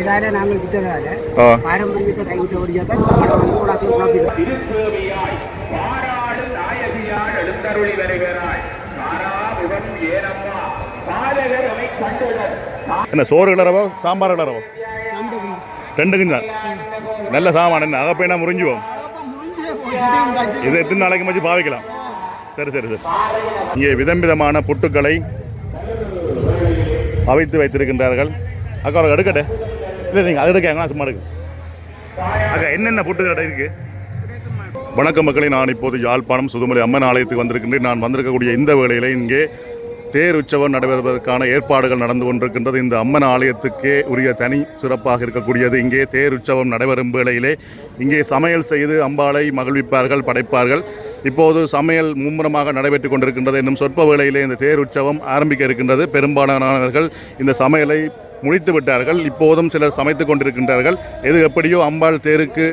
இதால நாங்கள் விட்டதால. பாரம்பரியத்தை வந்து குழப்பிடும் வருகிறாய் ஏனம்மா கண்டுடன் என்ன சோறு கிளறவோ? சாம்பார் கிளறவோ? ரெண்டுக்கும் தான் நல்ல சாமான் என்ன அகப்பைனா முறிஞ்சுவோம் இது எத்தனை நாளைக்கு மச்சு பாவிக்கலாம்? சரி சரி சரி. இங்கே விதம் விதமான புட்டுக்களை அவைத்து வைத்திருக்கின்றார்கள். அக்கா அவருக்கு எடுக்கட்டே. இல்லை நீங்கள் அது எடுக்க சும்மா எடுக்கு. அக்கா என்னென்ன புட்டுக்கடை இருக்கு? வணக்க மக்களை நான் இப்போது யாழ்ப்பாணம் சுதுமலை அம்மன் ஆலயத்துக்கு வந்திருக்கின்றேன். நான் வந்திருக்கக்கூடிய இந்த வேளையில் இங்கே தேர் உற்சவம் நடைபெறுவதற்கான ஏற்பாடுகள் நடந்து கொண்டிருக்கின்றது. இந்த அம்மன் ஆலயத்துக்கே உரிய தனி சிறப்பாக இருக்கக்கூடியது. இங்கே தேர் உற்சவம் நடைபெறும் வேளையிலே இங்கே சமையல் செய்து அம்பாளை மகிழ்விப்பார்கள் படைப்பார்கள். இப்போது சமையல் மும்முரமாக நடைபெற்றுக் கொண்டிருக்கின்றது. இன்னும் சொற்ப வேளையிலே இந்த தேர் உற்சவம் ஆரம்பிக்க இருக்கின்றது. பெரும்பாலானவர்கள் இந்த சமையலை முடித்து விட்டார்கள். இப்போதும் சிலர் சமைத்துக் கொண்டிருக்கின்றார்கள். எது எப்படியோ அம்பாள் தேருக்கு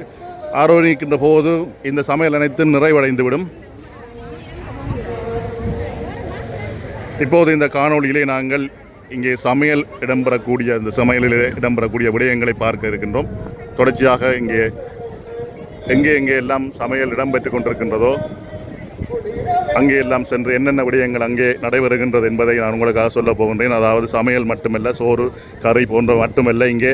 ஆரோக்கிக்கின்ற போது இந்த சமையல் அனைத்தும் நிறைவடைந்துவிடும். இப்போது இந்த காணொளியிலே நாங்கள் இங்கே சமையல் இடம்பெறக்கூடிய இந்த சமையலில் இடம்பெறக்கூடிய விடயங்களை பார்க்க இருக்கின்றோம். தொடர்ச்சியாக இங்கே எங்கே எங்கே எல்லாம் சமையல் இடம்பெற்றுக் கொண்டிருக்கின்றதோ அங்கே எல்லாம் சென்று என்னென்ன விடயங்கள் அங்கே நடைபெறுகின்றது என்பதை நான் உங்களுக்காக சொல்ல போகின்றேன். அதாவது சமையல் மட்டுமல்ல சோறு கறி போன்ற மட்டுமல்ல இங்கே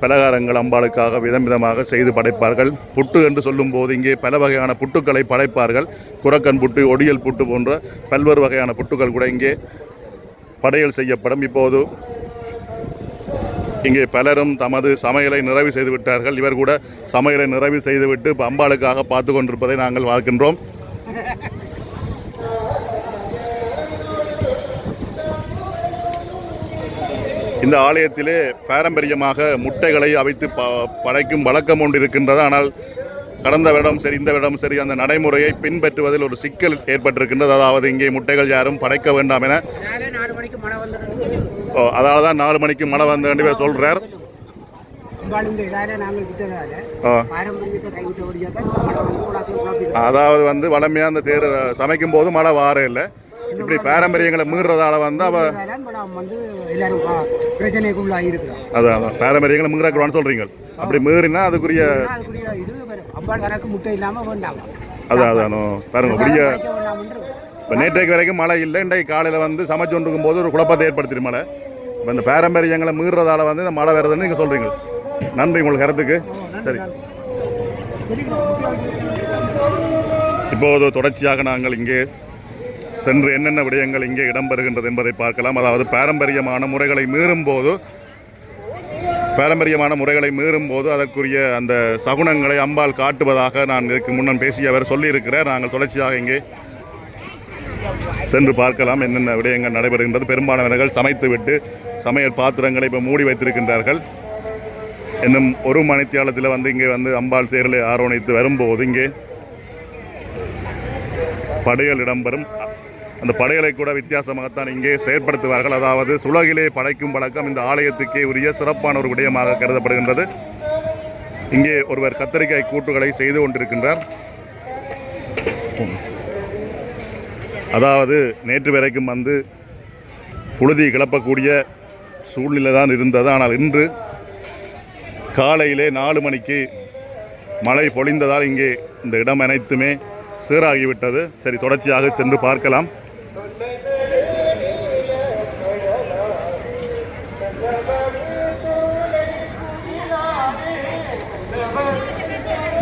பலகாரங்கள் அம்பாளுக்காக விதம் விதமாக செய்து படைப்பார்கள். புட்டு என்று சொல்லும்போது இங்கே பல வகையான புட்டுக்களை படைப்பார்கள். குரக்கன் புட்டு ஒடியல் புட்டு போன்ற பல்வேறு வகையான புட்டுகள் கூட இங்கே படையல் செய்யப்படும். இப்போது இங்கே பலரும் தமது சமையலை நிறைவு செய்து விட்டார்கள். இவர் கூட சமையலை நிறைவு செய்துவிட்டு இப்போ அம்பாளுக்காக பார்த்து கொண்டிருப்பதை நாங்கள் பார்க்கின்றோம் இந்த ஆலயத்திலே பாரம்பரியமாக முட்டைகளை அவைத்து ப படைக்கும் வழக்கம் ஒன்று இருக்கின்றது. ஆனால் கடந்த வருடம் சரி இந்த வருடம் சரி அந்த நடைமுறையை பின்பற்றுவதில் ஒரு சிக்கல் ஏற்பட்டிருக்கின்றது. அதாவது இங்கே முட்டைகள் யாரும் படைக்க வேண்டாம் என. அதனால ஓ, தான் நாலு மணிக்கு மழை வந்த வேண்டிய சொல்கிறார் அதாவது வந்து வளமையாக அந்த தேர் சமைக்கும் போது மழை வார இல்லை. இப்படி பாரம்பரியங்களை மீறுறதால வந்து அவ வந்து எல்லாரும் பிரச்சனைக்குள்ளாகி இருக்கிறோம் அதான் அதான். பாரம்பரியங்களை மீறக்கூடாதுன்னு சொல்றீங்க. அப்படி மீறினா அதுக்குரிய இது. அம்பாள் கணக்கு முட்டை இல்லாமல் வேண்டாம் அதான் அதானோ. பாருங்க வேண்டாம்ன்று இப்போ நேற்றைக்கு வரைக்கும் மழை இல்லை. இன்றைக்கு காலையில் வந்து சமைச்சு கொண்டிருக்கும் போது ஒரு குழப்பத்தை ஏற்படுத்திடு மழை. இப்போ இந்த பாரம்பரியங்களை மீறுறதால வந்து இந்த மழை வருதுன்னு நீங்கள் சொல்கிறீங்க நன்றி உங்களுக்கு கருத்துக்கு. சரி. இப்போது தொடர்ச்சியாக நாங்கள் இங்கே சென்று என்னென்ன விடயங்கள் இங்கே இடம்பெறுகின்றது என்பதை பார்க்கலாம். அதாவது பாரம்பரியமான முறைகளை மீறும் போது பாரம்பரியமான முறைகளை மீறும் போது அதற்குரிய அந்த சகுனங்களை அம்பாள் காட்டுவதாக நான் இதற்கு முன்னம் பேசியவர் சொல்லியிருக்கிறார். நாங்கள் தொடர்ச்சியாக இங்கே சென்று பார்க்கலாம் என்னென்ன விடயங்கள் நடைபெறுகின்றது. பெரும்பாலானவர்கள் சமைத்துவிட்டு சமையல் பாத்திரங்களை இப்போ மூடி வைத்திருக்கின்றார்கள். இன்னும் ஒரு மணித்தியாலத்தில் வந்து இங்கே வந்து அம்பாள் தேரில் ஆரோணித்து வரும்போது இங்கே படையல் இடம்பெறும். அந்த படைகளை கூட வித்தியாசமாகத்தான் இங்கே செயற்படுத்துவார்கள். அதாவது சுலகிலே படைக்கும் பழக்கம் இந்த ஆலயத்துக்கே உரிய சிறப்பான ஒரு விடயமாக கருதப்படுகின்றது. இங்கே ஒருவர் கத்தரிக்காய் கூட்டுகளை செய்து கொண்டிருக்கின்றார். அதாவது நேற்று வரைக்கும் வந்து புழுதி கிளப்பக்கூடிய சூழ்நிலை தான் இருந்தது. ஆனால் இன்று காலையிலே நாலு மணிக்கு மழை பொழிந்ததால் இங்கே இந்த இடம் அனைத்துமே சீராகிவிட்டது. சரி தொடர்ச்சியாக சென்று பார்க்கலாம்.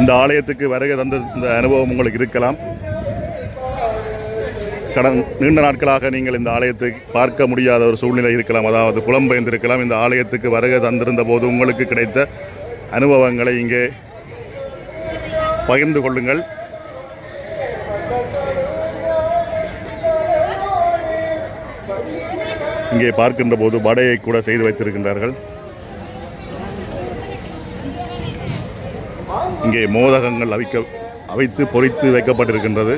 இந்த ஆலயத்துக்கு வருகை தந்த இந்த அனுபவம் உங்களுக்கு இருக்கலாம். கடன் நீண்ட நாட்களாக நீங்கள் இந்த ஆலயத்தை பார்க்க முடியாத ஒரு சூழ்நிலை இருக்கலாம். அதாவது புலம்பெயர்ந்திருக்கலாம் இந்த ஆலயத்துக்கு வருகை தந்திருந்த போது உங்களுக்கு கிடைத்த அனுபவங்களை இங்கே பகிர்ந்து கொள்ளுங்கள். இங்கே பார்க்கின்ற போது வடையை கூட செய்து வைத்திருக்கின்றார்கள். இங்கே மோதகங்கள் அவிக்க அவைத்து பொறித்து வைக்கப்பட்டிருக்கின்றது.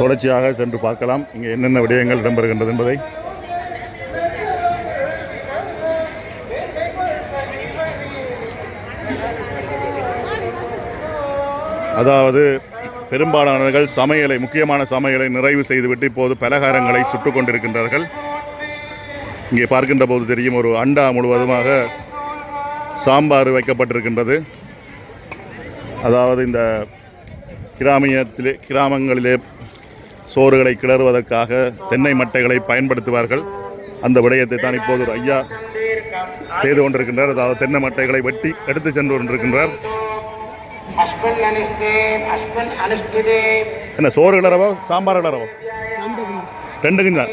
தொடர்ச்சியாக சென்று பார்க்கலாம். இங்கே என்னென்ன விடயங்கள் இடம்பெறுகின்றது என்பதை. அதாவது பெரும்பாலானவர்கள் சமையலை முக்கியமான சமையலை நிறைவு செய்துவிட்டு இப்போது பலகாரங்களை சுட்டுக் கொண்டிருக்கின்றார்கள். இங்கே பார்க்கின்ற போது தெரியும் ஒரு அண்டா முழுவதுமாக சாம்பார் வைக்கப்பட்டிருக்கின்றது. அதாவது இந்த கிராமியத்திலே கிராமங்களிலே சோறுகளை கிளறுவதற்காக தென்னை மட்டைகளை பயன்படுத்துவார்கள். அந்த விடயத்தை தான் இப்போது ஒரு ஐயா செய்து கொண்டிருக்கின்றார். அதாவது தென்னை மட்டைகளை வெட்டி எடுத்து சென்று கொண்டிருக்கின்றார். என்ன சோறு கிளறவோ சாம்பார் கிளறவோ? ரெண்டுக்கும் தான்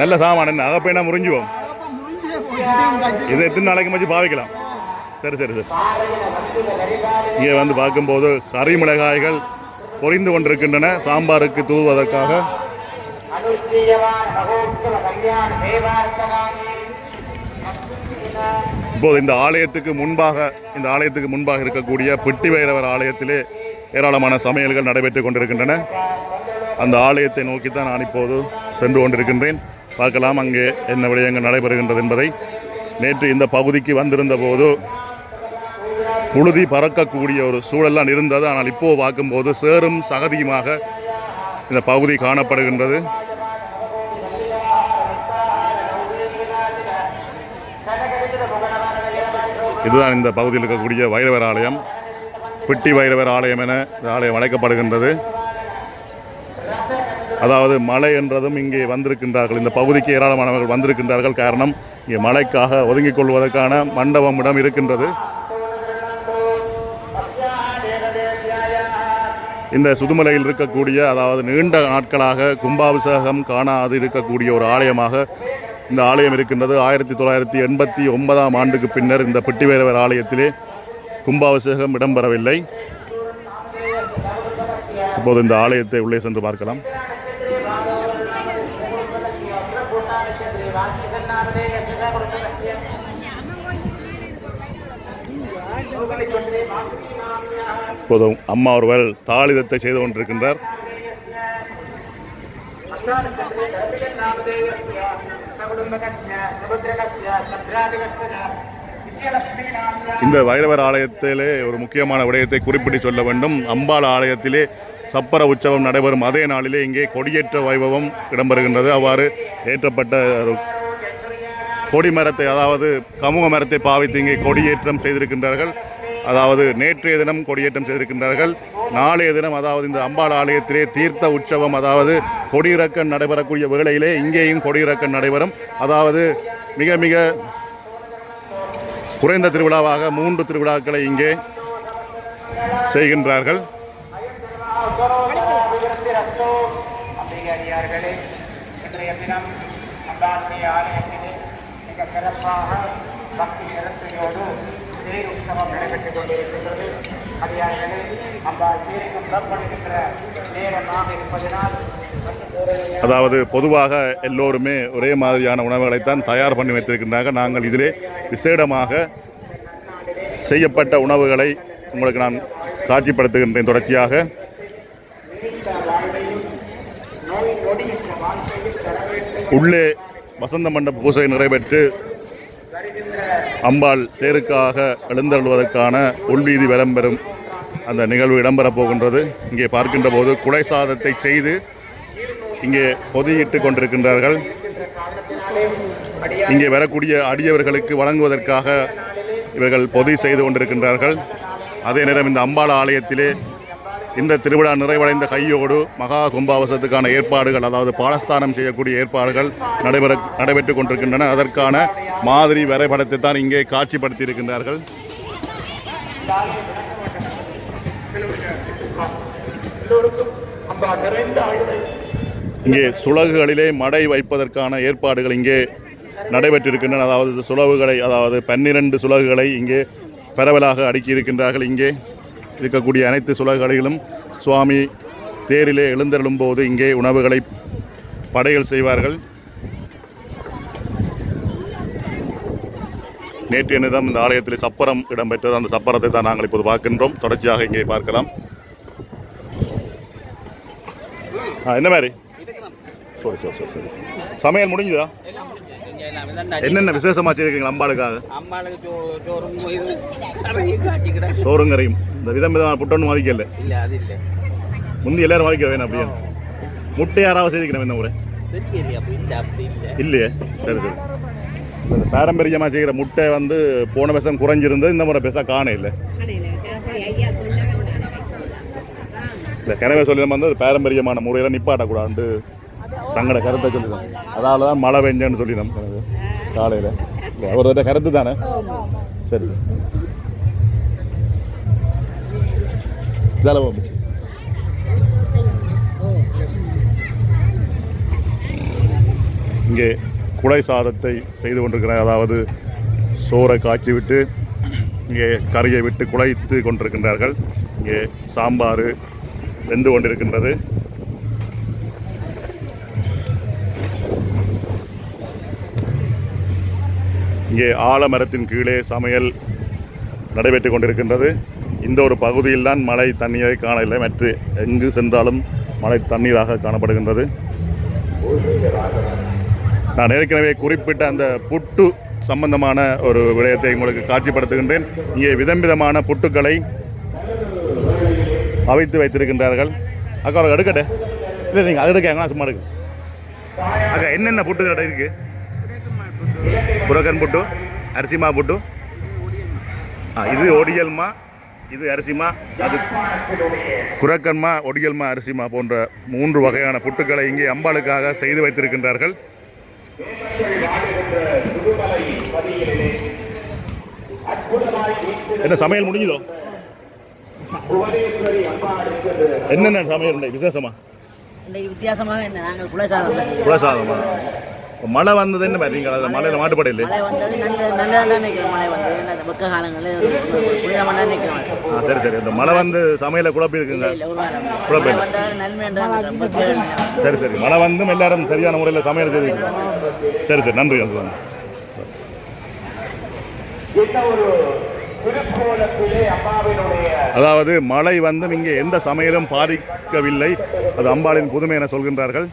நல்ல சாமான் என்ன அதை போய் நான் முறிஞ்சுவோம் இதை எத்தனை நாளைக்கு மச்சு பாவிக்கலாம்? சரி சரி சரி. இங்கே வந்து பார்க்கும்போது கறி மிளகாய்கள் பொரிந்து கொண்டிருக்கின்றன. சாம்பாருக்கு தூவுவதற்காக. இப்போது இந்த ஆலயத்துக்கு முன்பாக இந்த ஆலயத்துக்கு முன்பாக இருக்கக்கூடிய பிட்டி வைரவர் ஆலயத்திலே ஏராளமான சமையல்கள் நடைபெற்றுக் கொண்டிருக்கின்றன. அந்த ஆலயத்தை நோக்கி தான் நான் இப்போது சென்று கொண்டிருக்கின்றேன். பார்க்கலாம் அங்கே என்ன விடயங்கள் நடைபெறுகின்றது என்பதை. நேற்று இந்த பகுதிக்கு வந்திருந்த போது புழுதி பறக்கக்கூடிய ஒரு சூழல்லாம் இருந்தது. ஆனால் இப்போ பார்க்கும்போது சேரும் சகதியுமாக இந்த பகுதி காணப்படுகின்றது. இதுதான் இந்த பகுதியில் இருக்கக்கூடிய வைரவர் ஆலயம். பிட்டி வைரவர் ஆலயம் என இந்த ஆலயம் அழைக்கப்படுகின்றது. அதாவது மழை என்றதும் இங்கே வந்திருக்கின்றார்கள். இந்த பகுதிக்கு ஏராளமானவர்கள் வந்திருக்கின்றார்கள். காரணம் இங்கே மழைக்காக ஒதுங்கிக் கொள்வதற்கான மண்டபம் இடம் இருக்கின்றது. இந்த சுதுமலையில் இருக்கக்கூடிய அதாவது நீண்ட நாட்களாக கும்பாபிஷேகம் காணாது இருக்கக்கூடிய ஒரு ஆலயமாக இந்த ஆலயம் இருக்கின்றது. ஆயிரத்தி தொள்ளாயிரத்தி எண்பத்தி ஒன்பதாம் ஆண்டுக்கு பின்னர் இந்த பெட்டிவேரவர் ஆலயத்திலே கும்பாபிஷேகம் இடம்பெறவில்லை. இப்போது இந்த ஆலயத்தை உள்ளே சென்று பார்க்கலாம். இப்போது அம்மா ஒருவர் தாளிதத்தை செய்து கொண்டிருக்கின்றார். இந்த வைரவர் ஆலயத்திலே ஒரு முக்கியமான விடயத்தை குறிப்பிட்டு சொல்ல வேண்டும். அம்பாள் ஆலயத்திலே சப்பர உற்சவம் நடைபெறும் அதே நாளிலே இங்கே கொடியேற்ற வைபவம் இடம்பெறுகின்றது. அவ்வாறு ஏற்றப்பட்ட கொடி மரத்தை அதாவது கமுக மரத்தை பாவித்து இங்கே கொடியேற்றம் செய்திருக்கின்றார்கள். அதாவது நேற்றைய தினம் கொடியேற்றம் செய்திருக்கின்றார்கள். நாளைய தினம் அதாவது இந்த அம்பாள் ஆலயத்திலே தீர்த்த உற்சவம் அதாவது கொடியிறக்கம் நடைபெறக்கூடிய வேளையிலே இங்கேயும் கொடியிறக்கம் நடைபெறும். அதாவது மிக மிக குறைந்த திருவிழாவாக மூன்று திருவிழாக்களை இங்கே செய்கின்றார்கள். அம்பிகாரியார்களே சிறப்பாக பக்தி சிறப்பையோடு ஸ்ரீ உற்சவம் நடைபெற்றுக் கொண்டிருக்கின்றது அதிகாரிகளே அம்பாள் தேருக்கு புறப்படுகின்ற நேரமாக இருப்பதனால் அதாவது பொதுவாக எல்லோருமே ஒரே மாதிரியான உணவுகளைத்தான் தயார் பண்ணி வைத்திருக்கின்றாங்க நாங்கள் இதிலே விசேடமாக செய்யப்பட்ட உணவுகளை உங்களுக்கு நான் காட்சிப்படுத்துகின்றேன் தொடர்ச்சியாக. உள்ளே வசந்த மண்டப பூசை நிறைவேற்று அம்பாள் தேருக்காக எழுந்தருள்வதற்கான உள்வீதி விளம்பெறும் அந்த நிகழ்வு இடம்பெறப் போகின்றது. இங்கே பார்க்கின்ற போது குடை சாதத்தை செய்து இங்கே பொதியிட்டு கொண்டிருக்கின்றார்கள். இங்கே வரக்கூடிய அடியவர்களுக்கு வழங்குவதற்காக இவர்கள் பொதி செய்து கொண்டிருக்கின்றார்கள். அதே நேரம் இந்த அம்பாள் ஆலயத்திலே இந்த திருவிழா நிறைவடைந்த கையோடு மகா கும்பாவசத்துக்கான ஏற்பாடுகள் அதாவது பாலஸ்தானம் செய்யக்கூடிய ஏற்பாடுகள் நடைபெற நடைபெற்று கொண்டிருக்கின்றன. அதற்கான மாதிரி வரைபடத்தை தான் இங்கே காட்சிப்படுத்தி இருக்கின்றார்கள் இங்கே சுலகுகளிலே மடை வைப்பதற்கான ஏற்பாடுகள் இங்கே நடைபெற்றிருக்கின்றன. அதாவது சுலகுகளை அதாவது பன்னிரண்டு சுலகுகளை இங்கே பரவலாக அடுக்கி இருக்கின்றார்கள் இங்கே. இருக்கக்கூடிய அனைத்து சுலகுகளிலும் சுவாமி தேரிலே எழுந்தருளும் போது இங்கே உணவுகளை படைகள் செய்வார்கள். நேற்றைய தினம் இந்த ஆலயத்தில் சப்பரம் இடம்பெற்றது. அந்த சப்பரத்தை தான் நாங்கள் இப்போது பார்க்கின்றோம். தொடர்ச்சியாக இங்கே பார்க்கலாம். ஆ, என்ன மாதிரி? சரி சரி சரி சரி. சமையல் முடிஞ்சுதா. என்னென்ன விசேஷமா செய்திருக்கீங்க அம்பாளுக்காக? அம்மாளுக்கு சோ சோறும் கரையும் சோறுங்கரையும் இந்த விதம் விதமான புட்டொன்று மதிக்கல இல்லை அது இல்லை. முந்தி எல்லாரும் மதிக்க வேணும் அப்படியே. முட்டை யாராவது செய்திக்கிறேன் இந்த முறை இல்லை இல்லை. இல்லையே? சரி சரி. இந்த பாரம்பரியமாக செய்கிற முட்டை வந்து போன வருஷம் குறைஞ்சிருந்தது இந்த முறை பெருசாக காண இல்லை. இந்த கிணவே சொல்லி நம்ம வந்து பாரம்பரியமான முறையில் நிப்பாட்டக்கூடாது தங்களோட கருத்தை சொல்லிடும் அதால தான் மழை பெஞ்சேன்னு சொல்லினோம் காலையில். இல்லை அவரோட கருத்து தானே? சரி. இதால போகும். இங்கே குடை சாதத்தை செய்து கொண்டிருக்கிறார். அதாவது சோறை காய்ச்சி விட்டு இங்கே கறியை விட்டு குழைத்து கொண்டிருக்கின்றார்கள். இங்கே சாம்பார் வெந்து கொண்டிருக்கின்றது. இங்கே ஆலமரத்தின் கீழே சமையல் நடைபெற்றுக் கொண்டிருக்கின்றது. இந்த ஒரு பகுதியில் தான் மழை தண்ணீரை காணவில்லை மற்ற எங்கு சென்றாலும் மழை தண்ணீராக காணப்படுகின்றது. நான் ஏற்கனவே குறிப்பிட்ட அந்த புட்டு சம்பந்தமான ஒரு விடயத்தை உங்களுக்கு காட்சிப்படுத்துகின்றேன். இங்கே விதம் விதமான புட்டுக்களை அவைத்து வைத்திருக்கின்றார்கள். அக்கா ஒரு எடுக்கட்டே. இல்லை நீங்கள் அது எடுக்க சும்மா எடுக்க. அக்கா என்னென்ன புட்டு கடை புரகன் புட்டு அரிசிமா புட்டு. ஆ இது ஒடியல்மா இது அரிசிமா அது குரக்கன்மா ஒடியல்மா அரிசிமா போன்ற மூன்று வகையான புட்டுக்களை இங்கே அம்பாளுக்காக செய்து வைத்திருக்கின்றார்கள். என்ன சமையல் முடிஞ்சதோ? என்னென்ன சமையல் உண்டு? விசேஷமா? வித்தியாசமாக என்ன? நாங்கள் குலசாதம் குலசாதமா மழை வந்தது என்ன மாதிரி அது மழையில் மாட்டுப்படை இல்லை ஆ சரி சரி. இந்த மழை வந்து சமையலை குழப்பி இருக்குங்க குழப்பம் இல்லை. சரி சரி. மழை வந்தும் எல்லாரும் சரியான முறையில் சமையல் செய்து சரி சரி. நன்றி அம்மாவினுடைய அதாவது மழை வந்தும் இங்கே எந்த சமையலும் பாதிக்கவில்லை. அது அம்பாளின் புதுமை என சொல்கின்றார்கள்.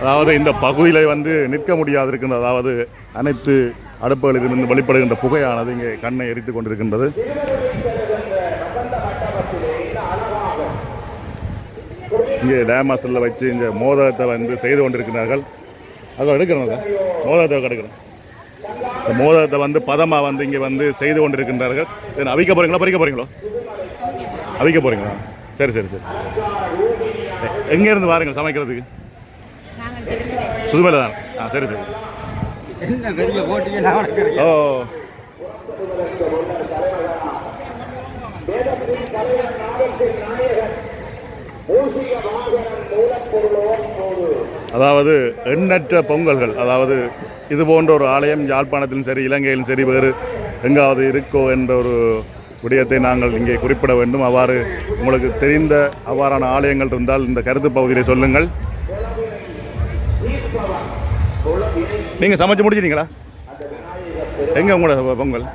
அதாவது இந்த பகுதியில் வந்து நிற்க முடியாது இருக்கின்ற அதாவது அனைத்து அடுப்புகளிலிருந்து வெளிப்படுகின்ற புகையானது இங்கே கண்ணை எரித்து கொண்டிருக்கின்றது. இங்கே டேமாஸில் வச்சு இங்கே மோதகத்தை வந்து செய்து கொண்டிருக்கிறார்கள். அதை எடுக்கிறோம் மோதகத்தை எடுக்கிறோம். இந்த மோதகத்தை வந்து பதமாக வந்து இங்கே வந்து செய்து கொண்டிருக்கின்றார்கள். என்ன அவிக்க போகிறீங்களா பறிக்க போகிறீங்களோ அவிக்க போகிறீங்களா சரி சரி சரி. எங்கேருந்து வாருங்க சமைக்கிறதுக்கு? சுதுமலை தான் ஆ சரி சரி. என்ன பெரிய நடக்குது ஓ. அதாவது எண்ணற்ற பொங்கல்கள். அதாவது இது போன்ற ஒரு ஆலயம் யாழ்ப்பாணத்திலும் சரி இலங்கையிலும் சரி வேறு எங்காவது இருக்கோ என்ற ஒரு விடயத்தை நாங்கள் இங்கே குறிப்பிட வேண்டும். அவ்வாறு உங்களுக்கு தெரிந்த அவ்வாறான ஆலயங்கள் இருந்தால் இந்த கருத்து பகுதியிலே சொல்லுங்கள். நீங்கள் சமைச்சு முடிச்சிட்டீங்களா? எங்கே உங்களோட பொங்கல்?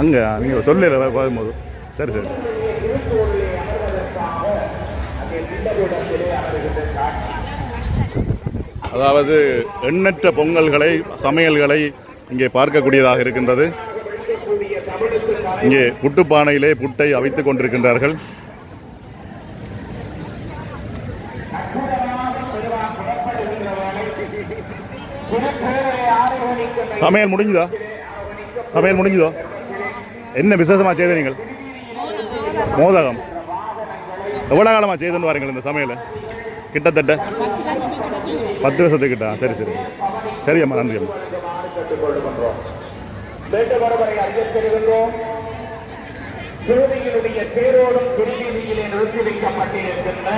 அங்கே நீங்கள் சொல்லல போகும்போது சரி சரி. அதாவது எண்ணற்ற பொங்கல்களை சமையல்களை இங்கே பார்க்கக்கூடியதாக இருக்கின்றது. இங்கே புட்டுப்பானையிலே புட்டை அவித்துக் கொண்டிருக்கின்றார்கள். சமையல் முடிஞ்சுதா? சமையல் முடிஞ்சுதோ? என்ன விசேஷமாக செய்த நீங்கள்? மோதகம். எவ்வளோ காலமாக செய்துன்னு வாருங்கள் இந்த சமையல்? கிட்டத்தட்ட பத்து வருஷத்துக்கிட்டா? சரி சரி. சரி அம்மா நன்றி அம்மா. வேண்டுபவரை தேரோடும் திருவீதியிலே நிறுத்தி வைக்கப்பட்டிருக்கின்ற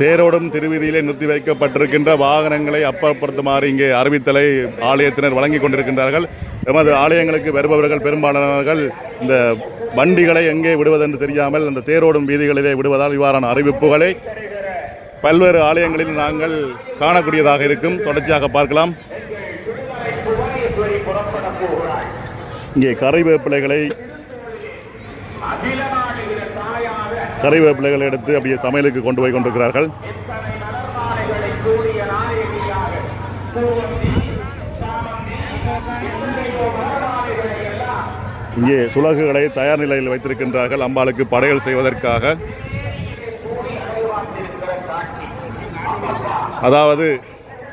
தேரோடும் திருவீதியிலே நிறுத்தி வைக்கப்பட்டிருக்கின்ற வாகனங்களை அப்புறப்படுத்துமாறு இங்கே அறிவித்தலை ஆலயத்தினர் வழங்கி கொண்டிருக்கின்றார்கள். எமது ஆலயங்களுக்கு வருபவர்கள் பெரும்பாலானவர்கள் இந்த வண்டிகளை எங்கே விடுவதென்று தெரியாமல் அந்த தேரோடும் வீதிகளிலே விடுவதால் இவ்வாறான அறிவிப்புகளை பல்வேறு ஆலயங்களில் நாங்கள் காணக்கூடியதாக இருக்கும். தொடர்ச்சியாக பார்க்கலாம். இங்கே கறிவேப்பிலைகளை கறிவேப்பிலைகளை எடுத்து அப்படியே சமையலுக்கு கொண்டு போய் கொண்டிருக்கிறார்கள். இங்கே சுலகுகளை தயார் நிலையில் வைத்திருக்கின்றார்கள். அம்பாளுக்கு படையல் செய்வதற்காக. அதாவது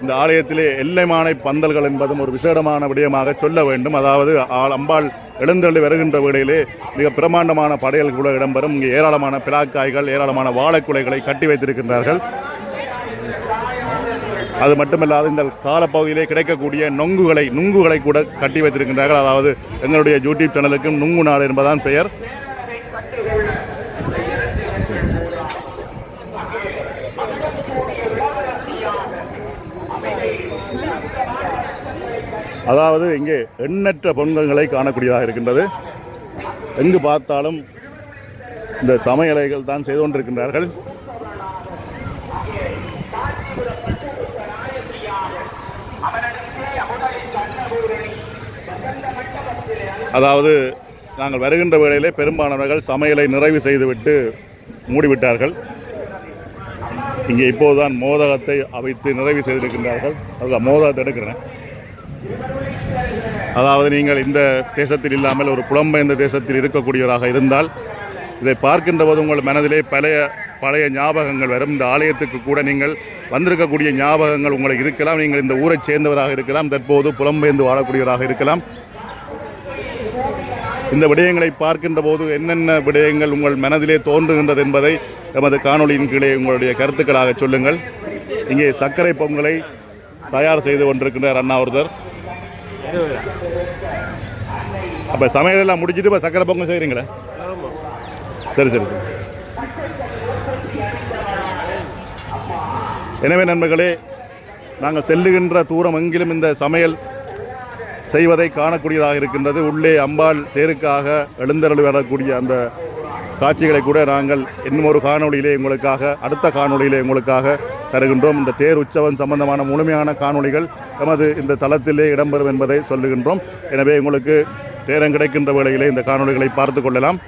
இந்த ஆலயத்திலே எல்லைமானை பந்தல்கள் என்பதும் ஒரு விசேடமான விடயமாக சொல்ல வேண்டும். அதாவது அம்பாள் எழுந்தள்ளி வருகின்ற வேளையிலே மிக பிரமாண்டமான படையல் கூட இடம்பெறும். இங்கே ஏராளமான பிளாக்காய்கள் ஏராளமான வாழைக்குலைகளை கட்டி வைத்திருக்கின்றார்கள். அது மட்டுமல்லாது இந்த காலப்பகுதியிலே கிடைக்கக்கூடிய நொங்குகளை நுங்குகளை கூட கட்டி வைத்திருக்கின்றார்கள். அதாவது எங்களுடைய யூடியூப் சேனலுக்கும் நுங்கு நாடு என்பதான் பெயர். அதாவது இங்கே எண்ணற்ற பொங்கங்களை காணக்கூடியதாக இருக்கின்றது. எங்கு பார்த்தாலும் இந்த சமையலைகள் தான் செய்து கொண்டிருக்கின்றார்கள். அதாவது நாங்கள் வருகின்ற வேளையிலே பெரும்பாலானவர்கள் சமையலை நிறைவு செய்துவிட்டு மூடிவிட்டார்கள். இங்கே இப்போதுதான் மோதகத்தை அவைத்து நிறைவு செய்திருக்கின்றார்கள். அதுதான் மோதகத்தை எடுக்கிறேன். அதாவது நீங்கள் இந்த தேசத்தில் இல்லாமல் ஒரு புலம்பெயர்ந்த தேசத்தில் இருக்கக்கூடியவராக இருந்தால் இதை பார்க்கின்ற போது உங்கள் மனதிலே பழைய பழைய ஞாபகங்கள் வரும். இந்த ஆலயத்துக்கு கூட நீங்கள் வந்திருக்கக்கூடிய ஞாபகங்கள் உங்களுக்கு இருக்கலாம். நீங்கள் இந்த ஊரை சேர்ந்தவராக இருக்கலாம். தற்போது புலம்பெயர்ந்து வாழக்கூடியவராக இருக்கலாம். இந்த விடயங்களை பார்க்கின்ற போது என்னென்ன விடயங்கள் உங்கள் மனதிலே தோன்றுகின்றது என்பதை எமது காணொலியின் கீழே உங்களுடைய கருத்துக்களாக சொல்லுங்கள். இங்கே சர்க்கரை பொங்கலை தயார் செய்து கொண்டிருக்கின்றார் அண்ணா ஒருத்தர். அப்போ சமையலெல்லாம் முடிச்சிட்டு இப்போ சர்க்கரை பொங்கல் செய்கிறீங்களே சரி சரி. எனவே நண்பர்களே நாங்கள் செல்லுகின்ற தூரம் எங்கிலும் இந்த சமையல் செய்வதை காணக்கூடியதாக இருக்கின்றது. உள்ளே அம்பாள் தேருக்காக எழுந்தருளி வரக்கூடிய அந்த காட்சிகளை கூட நாங்கள் இன்னும் ஒரு காணொளியிலே உங்களுக்காக அடுத்த காணொளியிலே உங்களுக்காக தருகின்றோம். இந்த தேர் உற்சவம் சம்பந்தமான முழுமையான காணொளிகள் எமது இந்த தளத்திலே இடம்பெறும் என்பதை சொல்லுகின்றோம். எனவே உங்களுக்கு நேரம் கிடைக்கின்ற வேளையிலே இந்த காணொளிகளை பார்த்து கொள்ளலாம்.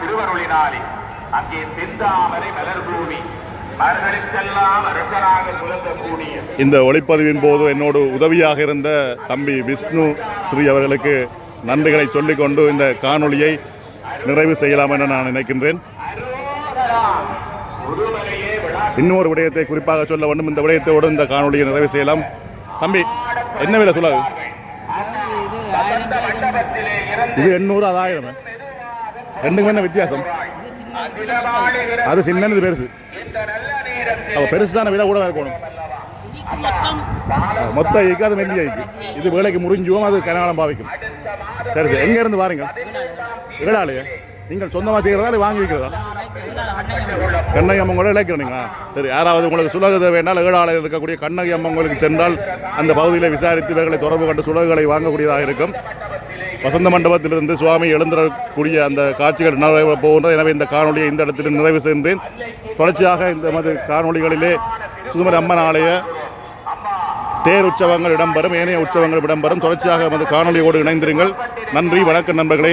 திருவருளினாலே அங்கே செந்தாமரை மலர் பூமி இந்த ஒளிப்பதிவின் போது என்னோடு உதவியாக இருந்த தம்பி விஷ்ணு ஸ்ரீ அவர்களுக்கு நன்றிகளை சொல்லிக்கொண்டு இந்த காணொளியை நிறைவு செய்யலாம் என நான் நினைக்கின்றேன். இன்னொரு விடயத்தை குறிப்பாக சொல்ல வேண்டும். இந்த விடயத்தோடு இந்த காணொலியை நிறைவு செய்யலாம். தம்பி என்ன விலை சொல்லாது? இது எண்ணூறு அது ஆயிரம். ரெண்டுக்கும் என்ன வித்தியாசம்? அது சின்னது பெருசு. அப்போ பெருசு தானே விலை கூட இருக்கணும் மொத்த மெல்லிய ஐக்கு இது வேலைக்கு முறிஞ்சுவோம் அது கனகாலம் பாவிக்கும். சரி சரி. எங்க இருந்து வாருங்க இகழாலையா நீங்கள் சொந்தமாக செய்கிறதா இல்லை வாங்கி வைக்கிறதா? கண்ணகி அம்மன் கூட இழைக்கிறீங்களா சரி யாராவது உங்களுக்கு சுலகு தேவைனால் ஏழாலையில் இருக்கக்கூடிய கண்ணகி அம்மன் கோயிலுக்கு சென்றால் அந்த பகுதியில் விசாரித்து இவர்களை தொடர்பு கொண்டு சுலகுகளை வாங்கக்கூடியதாக இருக்கும். வசந்த மண்டபத்திலிருந்து சுவாமி எழுந்திரக்கூடிய அந்த காட்சிகள் நிறைவு போகின்றன. எனவே இந்த காணொலியை இந்த இடத்தில் நிறைவு செய்கின்றேன். தொடர்ச்சியாக இந்த மது காணொளிகளிலே சுதுமர் அம்மன் ஆலய தேர் உற்சவங்கள் இடம்பெறும் ஏனைய உற்சவங்கள் இடம்பெறும். தொடர்ச்சியாக எமது காணொலியோடு இணைந்திருங்கள். நன்றி வணக்கம் நண்பர்களே.